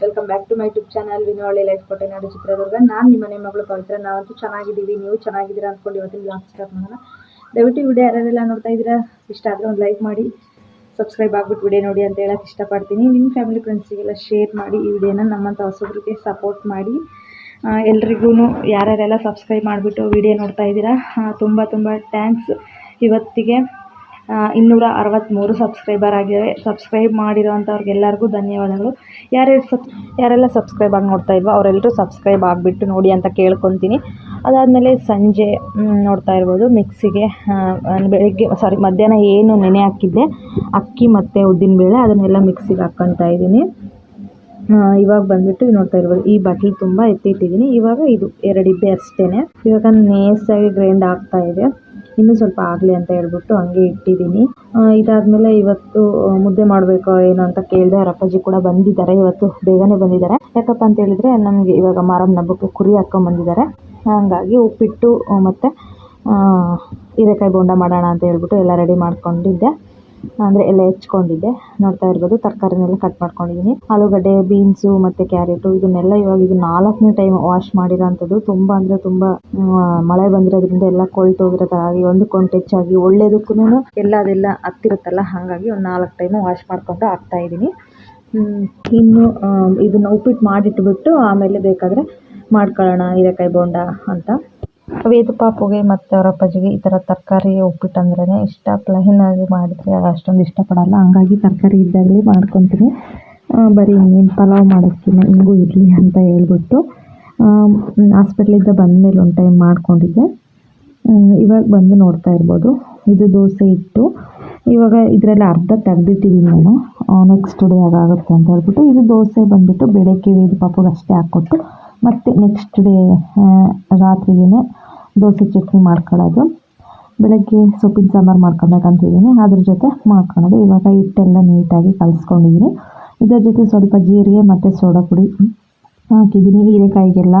Welcome back to my YouTube channel Vinoli life ಕೋಟೆನಾಡು ಚಿತ್ರದುರ್ಗ ನಾನು ನಿಮ್ಮ ಮನೆ ಮಗಳು ಪವಿತ್ರ. ನಾವಂತೂ ಚೆನ್ನಾಗಿದ್ದೀವಿ. ನೀವು ಚೆನ್ನಾಗಿದ್ದೀರಾ ಅಂದ್ಕೊಂಡು ಇವತ್ತಿನ ಬ್ಲಾಗ್ ಸ್ಟಾರ್ಟ್ ಮಾಡೋಣ. ದಯವಿಟ್ಟು ವಿಡಿಯೋ ಯಾರೆಲ್ಲ ನೋಡ್ತಾ ಇದ್ದೀರಾ, ಇಷ್ಟ ಆದರೆ ಒಂದು ಲೈಕ್ ಮಾಡಿ ಸಬ್ಸ್ಕ್ರೈಬ್ ಆಗ್ಬಿಟ್ಟು ವಿಡಿಯೋ ನೋಡಿ ಅಂತ ಹೇಳಕ್ಕೆ ಇಷ್ಟಪಡ್ತೀನಿ. ನಿಮ್ಮ ಫ್ಯಾಮಿಲಿ ಫ್ರೆಂಡ್ಸಿಗೆಲ್ಲ ಶೇರ್ ಮಾಡಿ ಈ ವಿಡಿಯೋನ ನಮ್ಮಂಥ ಹೊಸಬ್ರಿಗೆ ಸಪೋರ್ಟ್ ಮಾಡಿ. ಎಲ್ರಿಗೂ ಯಾರ್ಯಾರೆಲ್ಲ ಸಬ್ಸ್ಕ್ರೈಬ್ ಮಾಡಿಬಿಟ್ಟು ವಿಡಿಯೋ ನೋಡ್ತಾ ಇದ್ದೀರಾ ತುಂಬ ತುಂಬ ಥ್ಯಾಂಕ್ಸ್ ಇವತ್ತಿಗೆ ಇನ್ನೂರ ಅರವತ್ತ್ಮೂರು ಸಬ್ಸ್ಕ್ರೈಬರ್ ಆಗಿದ್ದಾರೆ ಸಬ್ಸ್ಕ್ರೈಬ್ ಮಾಡಿರೋವಂಥವ್ರಿಗೆಲ್ಲರಿಗೂ ಧನ್ಯವಾದಗಳು. ಯಾರ್ಯಾರು ಸಬ್, ಯಾರೆಲ್ಲ ಸಬ್ಸ್ಕ್ರೈಬ್ ಆಗಿ ನೋಡ್ತಾ ಇಲ್ವೋ ಅವರೆಲ್ಲರೂ ಸಬ್ಸ್ಕ್ರೈಬ್ ಆಗಿಬಿಟ್ಟು ನೋಡಿ ಅಂತ ಕೇಳ್ಕೊತೀನಿ. ಅದಾದಮೇಲೆ ಸಂಜೆ ನೋಡ್ತಾ ಇರ್ಬೋದು. ಮಿಕ್ಸಿಗೆ ಬೆಳಿಗ್ಗೆ ಸಾರಿ ಮಧ್ಯಾಹ್ನ ಏನು ನೆನೆ ಹಾಕಿದ್ದೆ. ಅಕ್ಕಿ ಮತ್ತು ಉದ್ದಿನಬೇಳೆ ಅದನ್ನೆಲ್ಲ ಮಿಕ್ಸಿಗೆ ಹಾಕ್ಕೊತಾ ಇದ್ದೀನಿ. ಇವಾಗ ಬಂದ್ಬಿಟ್ಟು ನೋಡ್ತಾ ಇರ್ಬೋದು. ಈ ಬಟ್ಲು ತುಂಬ ಎತ್ತಿಟ್ಟಿದ್ದೀನಿ. ಇವಾಗ ಇದು ಎರಡು ಇಬ್ಬೆ ಅಷ್ಟೇ ಇವಾಗ ನೇಸಾಗಿ ಗ್ರೈಂಡ್ ಆಗ್ತಾ ಇದೆ. ಇನ್ನೂ ಸ್ವಲ್ಪ ಆಗಲಿ ಅಂತ ಹೇಳ್ಬಿಟ್ಟು ಹಂಗೆ ಇಟ್ಟಿದ್ದೀನಿ. ಇದಾದ ಇದಾದ್ಮೇಲೆ ಇವತ್ತು ಮುದ್ದೆ ಮಾಡಬೇಕು ಏನು ಅಂತ ಕೇಳಿದೆ ಅವ್ರ ಅಪ್ಪಾಜಿ ಕೂಡ ಬಂದಿದ್ದಾರೆ. ಇವತ್ತು ಬೇಗನೆ ಬಂದಿದ್ದಾರೆ. ಯಾಕಪ್ಪ ಅಂತ ಹೇಳಿದ್ರೆ ನಮಗೆ ಇವಾಗ ಮಾರಮ್ಮನ ಹಬ್ಬಕ್ಕೆ ಕುರಿ ಹಾಕ್ಕೊಂಡ್ ಬಂದಿದ್ದಾರೆ. ಹಾಗಾಗಿ ಉಪ್ಪಿಟ್ಟು ಮತ್ತು ಹೀರೆಕಾಯಿ ಬೋಂಡ ಮಾಡೋಣ ಅಂತ ಹೇಳ್ಬಿಟ್ಟು ಎಲ್ಲ ರೆಡಿ ಮಾಡ್ಕೊಂಡಿದ್ದೆ. ಅಂದರೆ ಎಲ್ಲ ಹೆಚ್ಕೊಂಡಿದ್ದೆ. ನೋಡ್ತಾ ಇರ್ಬೋದು, ತರಕಾರಿನೆಲ್ಲ ಕಟ್ ಮಾಡ್ಕೊಂಡಿದ್ದೀನಿ ಆಲೂಗಡ್ಡೆ ಬೀನ್ಸು ಮತ್ತು ಕ್ಯಾರೆಟು ಇದನ್ನೆಲ್ಲ ಇವಾಗ ಇದು ನಾಲ್ಕನೇ ಟೈಮ್ ವಾಶ್ ಮಾಡಿರೋಂಥದ್ದು. ತುಂಬ ಅಂದರೆ ತುಂಬ ಮಳೆ ಬಂದಿರೋದ್ರಿಂದ ಎಲ್ಲ ಕೊಳ್ತೋಗಿರೋ ಥರ ಆಗಿ ಒಂದಕ್ಕೊಂದು ಒಳ್ಳೇದಕ್ಕೂ ಎಲ್ಲ ಅದೆಲ್ಲ ಹತ್ತಿರುತ್ತಲ್ಲ, ಹಾಗಾಗಿ ಒಂದು ನಾಲ್ಕು ಟೈಮು ವಾಶ್ ಮಾಡ್ಕೊಂಡು ಹಾಕ್ತಾ ಇದ್ದೀನಿ. ಇನ್ನು ಇದನ್ನ ಉಪ್ಪಿಟ್ಟು ಮಾಡಿಟ್ಬಿಟ್ಟು ಆಮೇಲೆ ಬೇಕಾದರೆ ಮಾಡ್ಕೊಳ್ಳೋಣ ಹೀರೆಕಾಯಿ ಬೋಂಡ ಅಂತ. ವೇದ ಪಾಪುಗೆ ಮತ್ತು ಅವ್ರ ಅಪ್ಪಾಜಿಗೆ ಈ ಥರ ತರಕಾರಿ ಉಪ್ಪಿಟ್ಟು ಅಂದ್ರೇ ಇಷ್ಟ. ಪ್ಲೈನ್ ಆಗಿ ಮಾಡಿದರೆ ಅಷ್ಟೊಂದು ಇಷ್ಟಪಡಲ್ಲ. ಹಂಗಾಗಿ ತರಕಾರಿ ಇದ್ದಾಗಲೇ ಮಾಡ್ಕೊತೀನಿ. ಬರೀ ಇನ್ನೇನು ಪಲಾವ್ ಮಾಡೋಕ್ಕಿಂತ ಹಿಂಗೂ ಇರಲಿ ಅಂತ ಹೇಳ್ಬಿಟ್ಟು ಹಾಸ್ಪಿಟ್ಲಿಂದ ಬಂದಮೇಲೆ ಒಂದು ಟೈಮ್ ಮಾಡ್ಕೊಂಡಿದ್ದೆ. ಇವಾಗ ಬಂದು ನೋಡ್ತಾ ಇರ್ಬೋದು. ಇದು ದೋಸೆ ಇಟ್ಟು, ಇವಾಗ ಇದರಲ್ಲಿ ಅರ್ಧ ತೆಗ್ದಿಟ್ಟಿದ್ದೀನಿ ನಾನು. ನೆಕ್ಸ್ಟ್ ಡೇ ಆಗುತ್ತೆ ಅಂತ ಹೇಳ್ಬಿಟ್ಟು ಇದು ದೋಸೆ ಬಂದುಬಿಟ್ಟು ಬೆಳಗ್ಗೆ ವೇದ ಪಾಪುಗೆ ಅಷ್ಟೇ ಹಾಕ್ಕೊಟ್ಟು ಮತ್ತು ನೆಕ್ಸ್ಟ್ ಡೇ ರಾತ್ರಿಗೇ ದೋಸೆ, ಚಟ್ನಿ ಮಾಡ್ಕೊಳ್ಳೋದು. ಬೆಳಗ್ಗೆ ಸೊಪ್ಪಿನ ಸಾಂಬಾರು ಮಾಡ್ಕೊಬೇಕಂತಿದ್ದೀನಿ. ಅದ್ರ ಜೊತೆ ಮಾಡ್ಕೊಳೋದು ಇವಾಗ ಹಿಟ್ಟೆಲ್ಲ ನೀಟಾಗಿ ಕಲಿಸ್ಕೊಂಡಿದ್ದೀನಿ. ಇದರ ಜೊತೆ ಸ್ವಲ್ಪ ಜೀರಿಗೆ ಮತ್ತು ಸೋಡಾ ಪುಡಿ ಹಾಕಿದ್ದೀನಿ. ಹೀರೆಕಾಯಿಗೆಲ್ಲ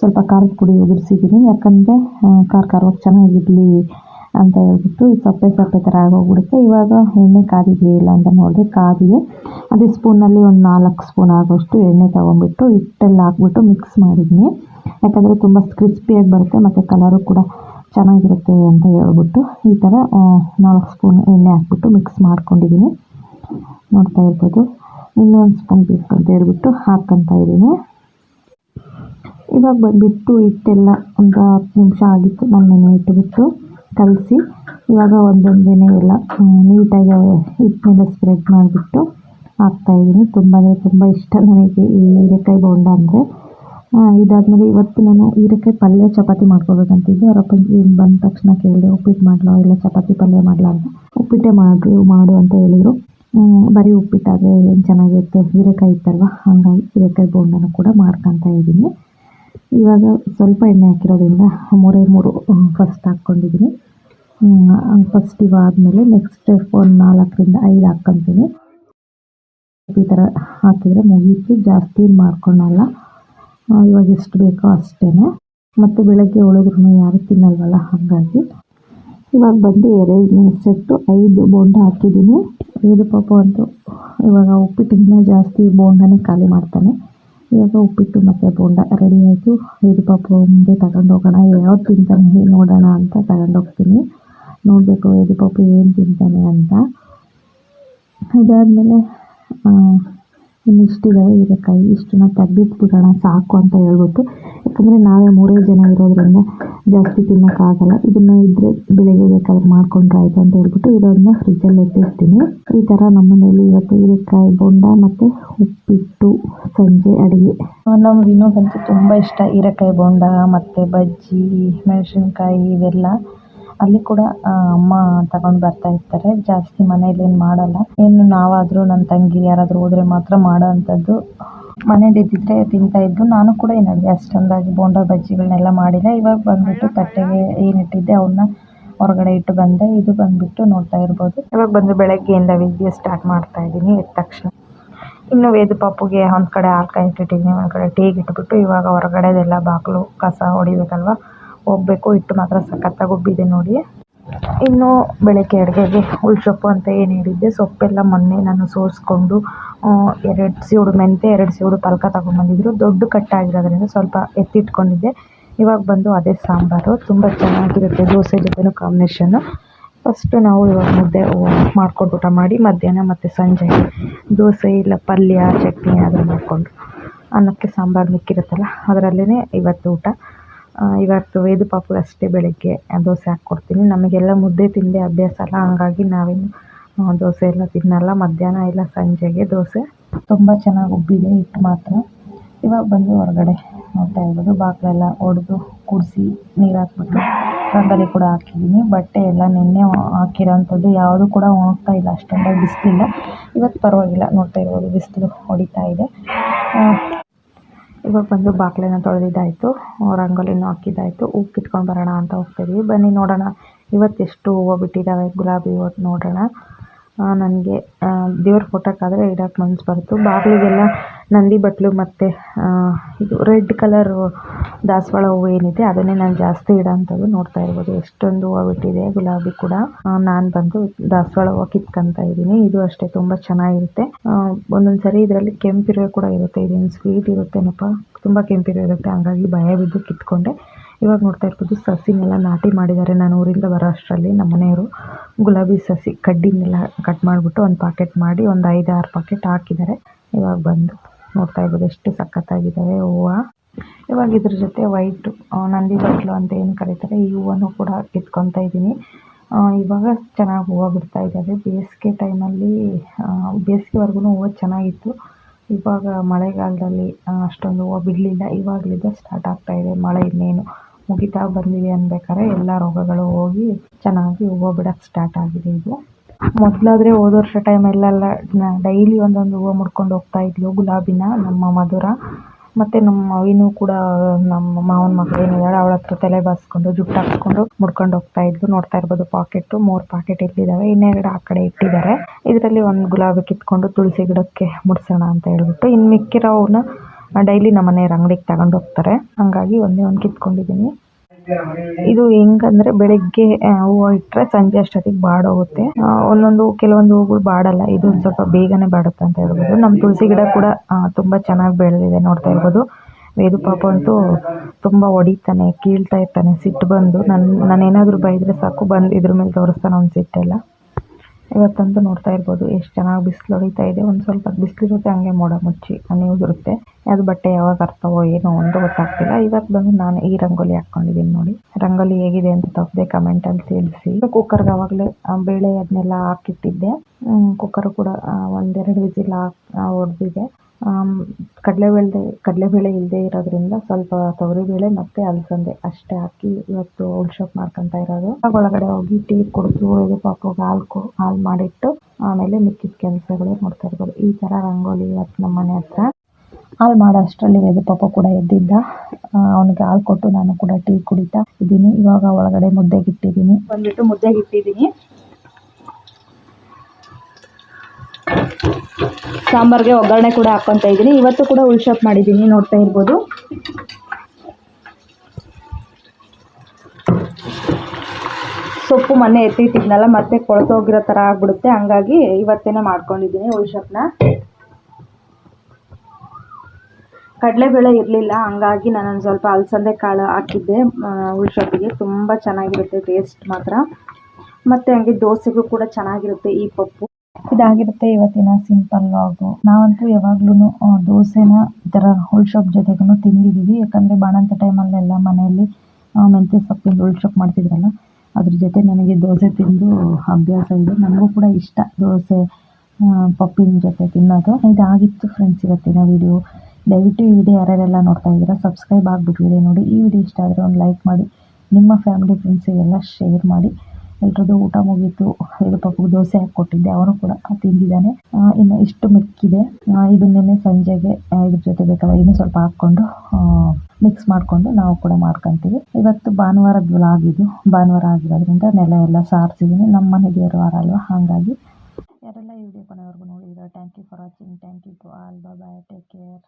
ಸ್ವಲ್ಪ ಖಾರದ ಪುಡಿ ಉದುರಿಸಿದ್ದೀನಿ. ಯಾಕಂದರೆ ಖಾರ ಖಾರವಾಗಿ ಚೆನ್ನಾಗಿರಲಿ ಅಂತ ಹೇಳ್ಬಿಟ್ಟು ಸಪ್ಪೆ ಸಪ್ಪೆ ಥರ ಆಗೋಗ್ಬಿಡುತ್ತೆ. ಇವಾಗ ಎಣ್ಣೆ ಕಾದಿದೆಯಿಲ್ಲ ಅಂತ ನೋಡಿದ್ರೆ ಕಾದಿದೆ. ಅದೇ ಸ್ಪೂನಲ್ಲಿ ಒಂದು ನಾಲ್ಕು ಸ್ಪೂನ್ ಆಗೋಷ್ಟು ಎಣ್ಣೆ ತೊಗೊಂಬಿಟ್ಟು ಹಿಟ್ಟೆಲ್ಲ ಹಾಕ್ಬಿಟ್ಟು ಮಿಕ್ಸ್ ಮಾಡಿದ್ದೀನಿ. ಯಾಕಂದರೆ ತುಂಬ ಕ್ರಿಸ್ಪಿಯಾಗಿ ಬರುತ್ತೆ, ಮತ್ತು ಕಲರು ಕೂಡ ಚೆನ್ನಾಗಿರುತ್ತೆ ಅಂತ ಹೇಳ್ಬಿಟ್ಟು ಈ ಥರ ನಾಲ್ಕು ಸ್ಪೂನ್ ಎಣ್ಣೆ ಹಾಕ್ಬಿಟ್ಟು ಮಿಕ್ಸ್ ಮಾಡ್ಕೊಂಡಿದ್ದೀನಿ. ನೋಡ್ತಾ ಇರ್ಬೋದು. ಇನ್ನೊಂದು ಸ್ಪೂನ್ ಬೇಕು ಅಂತ ಹೇಳ್ಬಿಟ್ಟು ಹಾಕ್ಕೊತಾ ಇದ್ದೀನಿ. ಇವಾಗ ಬಂದುಬಿಟ್ಟು ಹಿಟ್ಟೆಲ್ಲ ಒಂದು ಹತ್ತು ನಿಮಿಷ ಆಗಿತ್ತು ನಾನು ನೆನೆ ಕಲಸಿ. ಇವಾಗ ಒಂದೊಂದೇ ಎಲ್ಲ ನೀಟಾಗಿ ಹಿಟ್ಟಿನಿಂದ ಸ್ಪ್ರೆಡ್ ಮಾಡಿಬಿಟ್ಟು ಹಾಕ್ತಾಯಿದ್ದೀನಿ ತುಂಬ ಅಂದರೆ ತುಂಬ ಇಷ್ಟ ನನಗೆ ಈ ಹೀರೆಕಾಯಿ ಬೋಂಡ ಅಂದರೆ. ಇದಾದಮೇಲೆ ಇವತ್ತು ನಾನು ಹೀರೆಕಾಯಿ ಪಲ್ಯ ಚಪಾತಿ ಮಾಡ್ಕೋಬೇಕಂತಿದ್ದೆ. ಅವ್ರ ಏನು ಬಂದ ತಕ್ಷಣ ಕೇಳಿದೆ, ಉಪ್ಪಿಟ್ಟು ಮಾಡಲೋ ಇಲ್ಲ ಚಪಾತಿ ಪಲ್ಯ ಮಾಡಲಾ ಅಂತ. ಉಪ್ಪಿಟ್ಟೆ ಮಾಡು ಮಾಡು ಅಂತ ಹೇಳಿದರು. ಬರೀ ಉಪ್ಪಿಟ್ಟಾದರೆ ಏನು ಚೆನ್ನಾಗಿರುತ್ತೆ? ಹೀರೆಕಾಯಿ ಇತ್ತಲ್ವ? ಹಾಗಾಗಿ ಹೀರೆಕಾಯಿ ಬೋಂಡನ ಕೂಡ ಮಾಡ್ಕೊತಾ ಇದ್ದೀನಿ. ಇವಾಗ ಸ್ವಲ್ಪ ಎಣ್ಣೆ ಹಾಕಿರೋದ್ರಿಂದ ಮೂರೇ ಮೂರು ಫಸ್ಟ್ ಹಾಕ್ಕೊಂಡಿದ್ದೀನಿ. ಫಸ್ಟ್ ಇವಾದಮೇಲೆ ನೆಕ್ಸ್ಟ್ ಒಂದು ನಾಲ್ಕರಿಂದ ಐದು ಹಾಕ್ಕೊತೀನಿ. ಈ ಥರ ಹಾಕಿದರೆ ಮುಗೀತು, ಜಾಸ್ತಿ ಮಾಡ್ಕೊಳಲ್ಲ. ಇವಾಗ ಎಷ್ಟು ಬೇಕೋ ಅಷ್ಟೇ ಮತ್ತು ಬೆಳಗ್ಗೆ ಒಳಗ್ರೂ ಯಾರು ತಿನ್ನಲ್ವಲ್ಲ, ಹಾಗಾಗಿ. ಇವಾಗ ಬಂದು ಎರಡನೇ ಸೆಟ್ಟು ಐದು ಬೋಂಡ ಹಾಕಿದ್ದೀನಿ. ಐದು ಪಾಪ ಅಂತೂ ಇವಾಗ ಉಪ್ಪಿಟ್ಟಿಂದ ಜಾಸ್ತಿ ಬೋಂಡನೇ ಖಾಲಿ ಮಾಡ್ತಾನೆ. ಇವಾಗ ಉಪ್ಪಿಟ್ಟು ಮತ್ತು ಬೋಂಡ ರೆಡಿ ಆಯಿತು. ಐದು ಪಾಪ ಮುಂದೆ ತಗೊಂಡು ಹೋಗೋಣ, ಯಾವ್ದು ತಿಂತಾನೆ ನೋಡೋಣ ಅಂತ ತಗೊಂಡೋಗ್ತೀನಿ ನೋಡಬೇಕು, ಐದು ಪಾಪ ಏನು ತಿಂತಾನೆ ಅಂತ. ಇದಾದಮೇಲೆ ಇನ್ನು ಇಷ್ಟಿದ್ದಾವೆ ಹೀರೆಕಾಯಿ, ಇಷ್ಟನ್ನ ತೆಗೆದಿಟ್ಬಿಡೋಣ, ಸಾಕು ಅಂತ ಹೇಳ್ಬಿಟ್ಟು. ಯಾಕಂದರೆ ನಾವೇ ಮೂರೇ ಜನ ಇರೋದ್ರಿಂದ ಜಾಸ್ತಿ ತಿನ್ನೋಕ್ಕಾಗಲ್ಲ ಇದನ್ನು ಇದ್ದರೆ ಬೆಳಗ್ಗೆ ಬೇಕಾದ್ರೆ ಮಾಡ್ಕೊಂಡ್ರೆ ಆಯಿತು ಅಂತ ಹೇಳ್ಬಿಟ್ಟು ಇರೋದನ್ನ ಫ್ರಿಜ್ಜಲ್ಲಿ ಎತ್ತಿರ್ತೀನಿ ಈ ಥರ ನಮ್ಮ ಮನೇಲಿ ಇವತ್ತು ಹೀರೆಕಾಯಿ, ಬೊಂಡ ಮತ್ತು ಉಪ್ಪಿಟ್ಟು, ಸಂಜೆ ಅಡುಗೆ. ನಮ್ಮ ವಿನೋಗಂತೂ ತುಂಬ ಇಷ್ಟ. ಹೀರೆಕಾಯಿ, ಬೊಂಡ ಮತ್ತು ಬಜ್ಜಿ, ಮೆಣಸಿನ್ಕಾಯಿ ಇವೆಲ್ಲ. ಅಲ್ಲಿ ಕೂಡ ಅಮ್ಮ ತಗೊಂಡು ಬರ್ತಾ ಇರ್ತಾರೆ. ಜಾಸ್ತಿ ಮನೇಲಿ ಏನು ಮಾಡಲ್ಲ. ಇನ್ನು ನಾವಾದರೂ ನನ್ನ ತಂಗಿ ಯಾರಾದರೂ ಹೋದ್ರೆ ಮಾತ್ರ ಮಾಡೋ ಅಂಥದ್ದು ಮನೇಲಿ ಇದ್ದಿದ್ರೆ ತಿಂತಾ ಇದ್ದು. ನಾನು ಕೂಡ ಏನು ಅಡುಗೆ, ಅಷ್ಟೊಂದಾಗಿ ಬೋಂಡ ಬಜ್ಜಿಗಳನ್ನೆಲ್ಲ ಮಾಡಿಲ್ಲ. ಇವಾಗ ಬಂದ್ಬಿಟ್ಟು ತಟ್ಟೆಗೆ ಏನಿಟ್ಟಿದ್ದೆ ಅವನ್ನ ಹೊರಗಡೆ ಇಟ್ಟು ಬಂದೆ. ಇದು ಬಂದ್ಬಿಟ್ಟು ನೋಡ್ತಾ ಇರ್ಬೋದು. ಇವಾಗ ಬಂದು ಬೆಳಗ್ಗೆಯಿಂದ ವಿಡಿಯೋ ಸ್ಟಾರ್ಟ್ ಮಾಡ್ತಾ ಇದ್ದೀನಿ, ಎದ್ದ ತಕ್ಷಣ. ಇನ್ನು ವೇದ ಪಾಪುಗೆ ಒಂದು ಕಡೆ ಹಾಲು ಇಟ್ಟಿದ್ದೀನಿ ಒಂದು ಕಡೆ ಟೀಗೆ ಇಟ್ಬಿಟ್ಟು ಇವಾಗ ಹೊರಗಡೆದೆಲ್ಲ ಬಾಗಿಲು, ಕಸ ಹೊಡಿಬೇಕಲ್ವ? ಹೋಗಬೇಕು. ಹಿಟ್ಟು ಮಾತ್ರ ಸಖತ್ತಾಗಿ ಉಬ್ಬಿದೆ ನೋಡಿ. ಇನ್ನು ಬೆಳಗ್ಗೆ ಅಡುಗೆಗೆ ಉಳ್ಸೊಪ್ಪು ಅಂತ ಏನು ಹೇಳಿದ್ದೆ. ಸೊಪ್ಪೆಲ್ಲ ಮೊನ್ನೆ ನಾನು ಸೋಸ್ಕೊಂಡು ಎರಡು ಸೀಡು ಮೆಂತ್ಯ, ಎರಡು ಸೀಡು ಪಲ್ಕ ತಗೊಂಡ್ಬಂದಿದ್ರು. ದೊಡ್ಡ ಕಟ್ಟಾಗಿರೋದ್ರಿಂದ ಸ್ವಲ್ಪ ಎತ್ತಿಟ್ಕೊಂಡಿದ್ದೆ. ಇವಾಗ ಬಂದು ಅದೇ ಸಾಂಬಾರು. ತುಂಬ ಚೆನ್ನಾಗಿರುತ್ತೆ ದೋಸೆ ಜೊತೆನೂ ಕಾಂಬಿನೇಷನ್ನು. ಫಸ್ಟು ನಾವು ಇವಾಗ ಮುದ್ದೆ ಮಾಡ್ಕೊಂಡು ಊಟ ಮಾಡಿ, ಮಧ್ಯಾಹ್ನ ಮತ್ತು ಸಂಜೆ. ದೋಸೆ ಇಲ್ಲ, ಪಲ್ಯ, ಚಟ್ನಿ ಏನಾದರೂ ಮಾಡಿಕೊಂಡು. ಅನ್ನಕ್ಕೆ ಸಾಂಬಾರು ಮಿಕ್ಕಿರುತ್ತಲ್ಲ ಅದರಲ್ಲೇ ಇವತ್ತು ಊಟ. ಇವತ್ತು ವೇದು ಪಾಪುಗೆ ಅಷ್ಟೇ ಬೆಳಗ್ಗೆ ದೋಸೆ ಹಾಕ್ಕೊಡ್ತೀನಿ. ನಮಗೆಲ್ಲ ಮುದ್ದೆ ತಿಂಡಿ ಅಭ್ಯಾಸ ಅಲ್ಲ, ಹಾಗಾಗಿ ನಾವೇನು ದೋಸೆ ಎಲ್ಲ ತಿನ್ನಲ್ಲ. ಮಧ್ಯಾಹ್ನ ಇಲ್ಲ, ಸಂಜೆಗೆ ದೋಸೆ. ತುಂಬ ಚೆನ್ನಾಗಿ ಉಬ್ಬಿದೆ, ಹಿಟ್ಟು ಮಾತ್ರ. ಇವಾಗ ಬಂದು ಹೊರಗಡೆ ನೋಡ್ತಾ ಇರೋದು ಬಾಗಿಲೆಲ್ಲ ಒಡೆದು ಕುಡಿಸಿ ನೀರು ಹಾಕ್ಬಿಟ್ಟು ರಂಗೋಲಿ ಕೂಡ ಹಾಕಿದ್ದೀನಿ. ಬಟ್ಟೆ ಎಲ್ಲ ನೆನ್ನೆ ಹಾಕಿರೋಂಥದ್ದು, ಯಾವುದು ಕೂಡ ಒಣಗ್ತಾ ಇಲ್ಲ, ಅಷ್ಟೊಂದಾಗಿ ಬಿಸಿಲಿಲ್ಲ ಇವತ್ತು ಪರವಾಗಿಲ್ಲ, ನೋಡ್ತಾ ಇರ್ಬೋದು. ಬಿಸಿಲು ಹೊಡಿತಾ ಇದೆ. ಇವಾಗ ಬಂದು ಬಾಗಿಲನ್ನ ತೊಳೆದಿದ್ದಾಯಿತು ರಂಗೋಲಿನೂ ಹಾಕಿದ್ದಾಯಿತು ಹೂ ಕಿತ್ಕೊಂಡು ಬರೋಣ ಅಂತ ಹೋಗ್ತಾಯಿದ್ವಿ ಬನ್ನಿ ನೋಡೋಣ ಇವತ್ತು ಎಷ್ಟು ಹೂವು ಬಿಟ್ಟಿದ್ದಾವೆ ಗುಲಾಬಿ ಹೂವು ನೋಡೋಣ. ನನಗೆ ದೇವ್ರ ಫೋಟೋಕ್ಕಾದರೆ ಇಡಕ್ಕೆ ಮನ್ಸು ಬಂತು ಬಾಗಿಲಿಗೆಲ್ಲ ನಂದಿ ಬಟ್ಲು ಮತ್ತು ಇದು ರೆಡ್ ಕಲರ್ ದಾಸವಾಳ ಹೂವು ಏನಿದೆ ಅದನ್ನೇ ನಾನು ಜಾಸ್ತಿ ಇಡೋಂಥದ್ದು ನೋಡ್ತಾ ಇರ್ಬೋದು. ಎಷ್ಟೊಂದು ಹೂವು ಬಿಟ್ಟಿದೆ ಗುಲಾಬಿ ಕೂಡ. ನಾನು ಬಂದು ದಾಸವಾಳ ಹೂವು ಕಿತ್ಕೊಂತ ಇದ್ದೀನಿ. ಇದು ಅಷ್ಟೇ ತುಂಬ ಚೆನ್ನಾಗಿರುತ್ತೆ. ಆ, ಒಂದೊಂದು ಸರಿ ಇದರಲ್ಲಿ ಕೆಂಪಿರುವೆ ಕೂಡ ಇರುತ್ತೆ. ಇದೇನು ಸ್ವೀಟ್ ಇರುತ್ತೇನಪ್ಪ? ತುಂಬ ಕೆಂಪಿರುವೆ ಇರುತ್ತೆ. ಹಂಗಾಗಿ ಭಯ ಬಿದ್ದು ಕಿತ್ಕೊಂಡೆ. ಇವಾಗ ನೋಡ್ತಾ ಇರ್ಬೋದು ಸಸಿನೆಲ್ಲ ನಾಟಿ ಮಾಡಿದ್ದಾರೆ. ನಾನು ಊರಿಂದ ಬರೋ ಅಷ್ಟರಲ್ಲಿ ನಮ್ಮ ಮನೆಯವರು ಗುಲಾಬಿ ಸಸಿ ಕಡ್ಡಿನೆಲ್ಲ ಕಟ್ ಮಾಡಿಬಿಟ್ಟು ಒಂದು ಪಾಕೆಟ್ ಮಾಡಿ ಒಂದು ಐದು ಆರು ಪಾಕೆಟ್ ಹಾಕಿದ್ದಾರೆ. ಇವಾಗ ಬಂದು ನೋಡ್ತಾ ಇರ್ಬೋದು ಎಷ್ಟು ಸಖತ್ತಾಗಿದ್ದಾವೆ ಹೂವು. ಇವಾಗ ಇದ್ರ ಜೊತೆ ವೈಟ್ ನಂದಿ ಬಟ್ಲು ಅಂತ ಏನು ಕರೀತಾರೆ, ಈ ಹೂವನ್ನು ಕೂಡ ಕಿತ್ಕೊತಾ ಇದ್ದೀನಿ. ಇವಾಗ ಚೆನ್ನಾಗಿ ಹೂವು ಬಿಡ್ತಾ ಇದ್ದಾವೆ. ಬೇಸಿಗೆ ಟೈಮಲ್ಲಿ ಬೇಸಿಗೆವರೆಗೂ ಹೂವು ಚೆನ್ನಾಗಿತ್ತು. ಇವಾಗ ಮಳೆಗಾಲದಲ್ಲಿ ಅಷ್ಟೊಂದು ಹೂವು ಬಿಡಲಿಲ್ಲ. ಇವಾಗಲಿಂದ ಸ್ಟಾರ್ಟ್ ಆಗ್ತಾ ಇದೆ ಮಳೆ ಇನ್ನೇನು. ಮುಗಿತಾ ಬಂದಿದೆ ಅನ್ಬೇಕಾದ್ರೆ ಎಲ್ಲ ರೋಗಗಳು ಹೋಗಿ ಚೆನ್ನಾಗಿ ಹೂವು ಬಿಡೋಕ್ಕೆ ಸ್ಟಾರ್ಟ್ ಆಗಿದೆ ಇದು. ಮೊದಲಾದರೆ ಹೋದ ವರ್ಷ ಟೈಮಲ್ಲೆಲ್ಲ ಡೈಲಿ ಒಂದೊಂದು ಹೂವು ಮುಡ್ಕೊಂಡು ಹೋಗ್ತಾ ಇದ್ಲು, ಗುಲಾಬಿನ, ನಮ್ಮ ಮಧುರ ಮತ್ತೆ ನಮ್ಮ ಮವಿನೂ ಕೂಡ ನಮ್ಮ ಮಾವನ ಮಗಳು ಏನಿದ್ದಾಳೆ ಅವಳ ಹತ್ರ ತಲೆ ಬಾಸ್ಕೊಂಡು ಜುಟ್ಟು ಹಾಕ್ಸ್ಕೊಂಡು ಮುಡ್ಕೊಂಡು ಹೋಗ್ತಾ ಇದ್ಲು. ನೋಡ್ತಾ ಇರ್ಬೋದು ಪಾಕೆಟ್ ಮೂರು ಪಾಕೆಟ್ ಇಟ್ಟಿದ್ದಾವೆ ಇನ್ನೆರಡು ಆ ಕಡೆ ಇಟ್ಟಿದ್ದಾರೆ ಇದರಲ್ಲಿ ಒಂದು ಗುಲಾಬಿ ಕಿತ್ಕೊಂಡು ತುಳಸಿ ಗಿಡಕ್ಕೆ ಮುಡ್ಸೋಣ ಅಂತ ಹೇಳ್ಬಿಟ್ಟು ಇನ್ನು ಮಿಕ್ಕಿರೋವನ್ನ ಡೈಲಿ ನಮ್ಮ ಮನೆಯವ್ರ ಅಂಗಡಿಗೆ ತಗೊಂಡು ಹೋಗ್ತಾರೆ. ಹಂಗಾಗಿ ಒಂದೇ ಒಂದು ಕಿತ್ಕೊಂಡಿದ್ದೀನಿ ಇದು ಹೆಂಗಂದ್ರೆ ಬೆಳಿಗ್ಗೆ ಹೂವು ಇಟ್ಟರೆ ಸಂಜೆ ಅಷ್ಟೊತ್ತಿಗೆ ಬಾಡೋಗುತ್ತೆ. ಒಂದೊಂದು, ಕೆಲವೊಂದು ಹೂಗಳು ಬಾಡಲ್ಲ, ಇದು ಸ್ವಲ್ಪ ಬೇಗನೆ ಬಾಡುತ್ತೆ ಅಂತ ಹೇಳ್ಬೋದು. ನಮ್ಮ ತುಳಸಿ ಗಿಡ ಕೂಡ ತುಂಬ ಚೆನ್ನಾಗಿ ಬೆಳೆದಿದೆ ನೋಡ್ತಾ ಇರ್ಬೋದು. ವೇದು ಪಾಪ ಅಂತೂ ತುಂಬ ಹೊಡಿತಾನೆ, ಕೀಳ್ತಾ ಇರ್ತಾನೆ, ಸಿಟ್ಟು ಬಂದು. ನನ್ನ ನಾನು ಏನಾದರೂ ಬೈದರೆ ಸಾಕು, ಬಂದು ಇದ್ರ ಮೇಲೆ ತೋರಿಸ್ತಾನೆ ಅವ್ನ ಸಿಟ್ಟೆಲ್ಲ. ಇವತ್ತಂತೂ ನೋಡ್ತಾ ಇರ್ಬೋದು ಎಷ್ಟು ಚೆನ್ನಾಗಿ ಬಿಸಿಲು ಹೊಡಿತಾ ಇದೆ. ಒಂದು ಸ್ವಲ್ಪ ಬಿಸಿಲಿರುತ್ತೆ ಹಂಗೆ ಮೋಡ ಮುಚ್ಚಿ ಇರುತ್ತೆ. ಅದು ಬಟ್ಟೆ ಯಾವಾಗ ಅರ್ಥವೋ ಏನೋ ಒಂದು ಗೊತ್ತಾಗ್ತಿಲ್ಲ. ಇವತ್ತು ಬಂದು ನಾನು ಈ ರಂಗೋಲಿ ಹಾಕ್ಕೊಂಡಿದ್ದೀನಿ ನೋಡಿ. ರಂಗೋಲಿ ಹೇಗಿದೆ ಅಂತ ತಪ್ಪದೆ ಕಮೆಂಟಲ್ಲಿ ತಿಳಿಸಿ. ಕುಕ್ಕರ್ಗೆ ಆವಾಗಲೇ ಬೇಳೆ ಅದನ್ನೆಲ್ಲ ಹಾಕಿಟ್ಟಿದ್ದೆ. ಕುಕ್ಕರ್ ಕೂಡ ಒಂದೆರಡು ವಿಸಿಲ್ ಹಾಕಿ ಹೊಡೆದಿದೆ ಕಡಲೆಬೇಳೆ ಕಡಲೆಬೇಳೆ ಇಲ್ಲದೆ ಇರೋದ್ರಿಂದ ಸ್ವಲ್ಪ ತೊಗರಿಬೇಳೆ ಮತ್ತು ಅಲಸಂದೆ ಅಷ್ಟೇ ಹಾಕಿ ಇವತ್ತು ಉಳ್ಸೊಪ್ಪು ಮಾಡ್ಕೊತಾ ಇರೋದು. ಒಳಗಡೆ ಹೋಗಿ ಟೀ ಕುಡಿದು, ಇದು ಪಾಪ ಹಾಲು ಹಾಲು ಮಾಡಿಟ್ಟು ಆಮೇಲೆ ಮಿಕ್ಕಿದ ಕೆಲಸಗಳು ನೋಡ್ತಾ ಇರ್ಬೋದು. ಈ ಥರ ರಂಗೋಲಿ ಇವತ್ತು ನಮ್ಮ ಮನೆ ಹತ್ರ. ಹಾಲು ಮಾಡೋ ಅಷ್ಟರಲ್ಲಿ ವೇದು ಪಾಪ ಕೂಡ ಎದ್ದಿದ್ದ. ಅವನಿಗೆ ಹಾಲು ಕೊಟ್ಟು ನಾನು ಕೂಡ ಟೀ ಕುಡಿತಾ ಇದ್ದೀನಿ. ಇವಾಗ ಒಳಗಡೆ ಮುದ್ದೆಗಿಟ್ಟಿದ್ದೀನಿ ಬಂದ್ಬಿಟ್ಟು ಮುದ್ದೆಗೆ ಸಾಂಬಾರ್ಗೆ ಒಗ್ಗರಣೆ ಕೂಡ ಹಾಕ್ಕೊತ ಇದ್ದೀನಿ. ಇವತ್ತು ಕೂಡ ಉಳ್ಸೊಪ್ಪು ಮಾಡಿದ್ದೀನಿ, ನೋಡ್ತಾ ಇರ್ಬೋದು. ಸೊಪ್ಪು ಮೊನ್ನೆ ಎತ್ತಿಟ್ಟಿದ್ನಲ್ಲ, ಮತ್ತೆ ಕೊಳತೋಗಿರೋ ಥರ ಆಗ್ಬಿಡುತ್ತೆ. ಹಂಗಾಗಿ ಇವತ್ತೇನೆ ಮಾಡ್ಕೊಂಡಿದ್ದೀನಿ ಉಳ್ಸೊಪ್ಪನ್ನ ಕಡಲೆಬೇಳೆ ಇರಲಿಲ್ಲ, ಹಂಗಾಗಿ ನಾನೊಂದು ಸ್ವಲ್ಪ ಅಲಸಂದೆ ಕಾಳು ಹಾಕಿದ್ದೆ. ಉಳ್ಸೊಪ್ಪಿಗೆ ತುಂಬ ಚೆನ್ನಾಗಿರುತ್ತೆ ಟೇಸ್ಟ್ ಮಾತ್ರ. ಮತ್ತು ಹಂಗೆ ದೋಸೆಗೂ ಕೂಡ ಚೆನ್ನಾಗಿರುತ್ತೆ ಈ ಪಪ್ಪು. ಇದಾಗಿರುತ್ತೆ ಇವತ್ತಿನ ಸಿಂಪಲ್ ಲಾಗು. ನಾವಂತೂ ಯಾವಾಗ್ಲೂ ದೋಸೆನ ಈ ಥರ ಶಾಪ್ ಜೊತೆಗೂ ತಿಂದಿದ್ದೀವಿ ಯಾಕಂದರೆ ಬಾಣಂತ ಟೈಮಲ್ಲೆಲ್ಲ ಮನೆಯಲ್ಲಿ ಮೆಂತ್ಯ ಮೆಂತ್ಯ ಸೊಪ್ಪಿಂದ ಶಾಪ್ ಮಾಡ್ತಿದ್ರಲ್ಲ, ಅದ್ರ ಜೊತೆ ನನಗೆ ದೋಸೆ ತಿಂದು ಅಭ್ಯಾಸ ಇದೆ. ನನಗೂ ಕೂಡ ಇಷ್ಟ ದೋಸೆ ಪಪ್ಪಿನ ಜೊತೆ ತಿನ್ನೋದು. ಇದಾಗಿತ್ತು ಫ್ರೆಂಡ್ಸ್ ಇವತ್ತಿನ ವಿಡಿಯೋ ದಯವಿಟ್ಟು ಈ ವಿಡಿಯೋ ಯಾರ್ಯಾರೆಲ್ಲ ನೋಡ್ತಾ ಇದ್ದೀರಾ ಸಬ್ಸ್ಕ್ರೈಬ್ ಆಗಿಬಿಟ್ಟು ನೋಡಿ. ಈ ವಿಡಿಯೋ ಇಷ್ಟ ಆದರೆ ಒಂದು ಲೈಕ್ ಮಾಡಿ, ನಿಮ್ಮ ಫ್ಯಾಮಿಲಿ ಫ್ರೆಂಡ್ಸಿಗೆಲ್ಲ ಶೇರ್ ಮಾಡಿ. ಎಲ್ರದ್ದು ಊಟ ಮುಗೀತು ಇದು ಪಾಪುಗೆ ದೋಸೆ ಹಾಕ್ಕೊಟ್ಟಿದ್ದೆ ಅವನು ಕೂಡ ತಿಂದಿದ್ದಾನೆ. ಇನ್ನು ಇಷ್ಟು ಮಿಕ್ಕಿದೆ. ಇದನ್ನೇ ಸಂಜೆಗೆ ಇದ್ರ ಜೊತೆ ಬೇಕಲ್ಲ, ಇನ್ನೂ ಸ್ವಲ್ಪ ಹಾಕ್ಕೊಂಡು ಮಿಕ್ಸ್ ಮಾಡಿಕೊಂಡು ನಾವು ಕೂಡ ಮಾಡ್ಕೊತೀವಿ. ಇವತ್ತು ಭಾನುವಾರದ ಆಗಿದ್ದು ಭಾನುವಾರ ಆಗಿರೋದ್ರಿಂದ ನೆಲ ಎಲ್ಲ ಸಾರಿಸಿದ್ದೀನಿ ನಮ್ಮ ಮನೆ ದೇವರ ವಾರ ಅಲ್ವಾ ಹಾಗಾಗಿ ಯಾರೆಲ್ಲ ಈ ವಿಡಿಯೋ ಕೊನೆವರೆಗೂ ನೋಡಿದ್ರೆ thank you for watching thank you to all bye take care